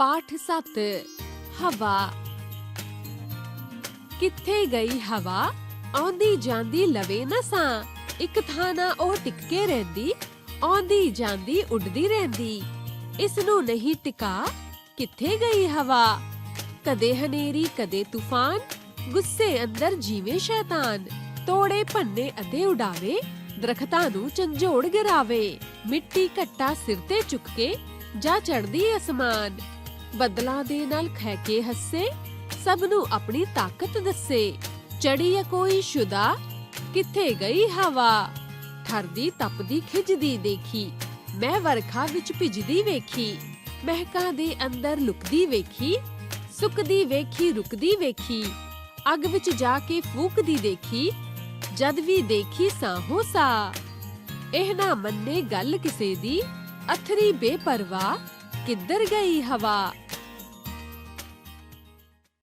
ਪਾਠ 7 ਹਵਾ। ਕਿੱਥੇ ਗਈ ਹਵਾ? ਆਉਂਦੀ ਜਾਂਦੀ ਲਵੇ ਨਾ ਸਾਂ। ਇੱਕ ਥਾਂ ਨਾ ਉਹ ਟਿਕ ਕੇ ਰਹਿੰਦੀ, ਆਉਂਦੀ ਜਾਂਦੀ ਉੱਡਦੀ ਰਹਿੰਦੀ। ਇਸ ਨੂੰ ਨਹੀਂ ਟਿਕਾ, ਕਿੱਥੇ ਗਈ ਹਵਾ? ਕਦੇ ਹਨੇਰੀ, ਕਦੇ ਤੂਫਾਨ, ਗੁੱਸੇ ਅੰਦਰ ਜੀਵੇ ਸ਼ੈਤਾਨ। ਤੋੜੇ, ਭੰਨੇ ਅਤੇ ਉਡਾਵੇ, ਦਰਖਤਾਂ ਨੂੰ ਝੰਜੋੜ ਗਿਰਾਵੇ। ਮਿੱਟੀ ਘੱਟਾ ਸਿਰ ਤੇ ਚੁੱਕ ਕੇ, ਜਾ ਚੜਦੀ ਅਸਮਾਨ। ਬੱਦਲਾਂ ਦੇ ਨਾਲ ਖਹਿ ਕੇ ਹੱਸੇ, ਸਭ ਨੂੰ ਆਪਣੀ ਤਾਕਤ ਦੱਸੇ। ਚੜੀ ਆ ਕੋਈ ਸ਼ੁਦਾ, ਕਿੱਥੇ ਗਈ ਹਵਾ? ਠਰਦੀ ਤਪਦੀ ਖਿੱਚਦੀ ਦੇਖੀ, ਮੈਂ ਵਰਖਾ ਵਿੱਚ ਭਿੱਜਦੀ ਵੇਖੀ। ਮਹਿਕਾਂ ਦੇ ਅੰਦਰ ਲੁਕਦੀ ਵੇਖੀ, ਸੁੱਕਦੀ ਵੇਖੀ, ਰੁਕਦੀ ਵੇਖੀ। ਅਗ ਵਿੱਚ ਜਾ ਕੇ ਫੂਕਦੀ ਦੇਖੀ, ਜਦ ਵੀ ਦੇਖੀ ਸਾਹੋ ਸਾ। ਇਹ ਨਾ ਮੰਨੇ ਗੱਲ ਕਿਸੇ ਦੀ, ਅਥਰੀ ਬੇਪਰਵਾਹ ਕਿੱਧਰ ਗਈ ਹਵਾ?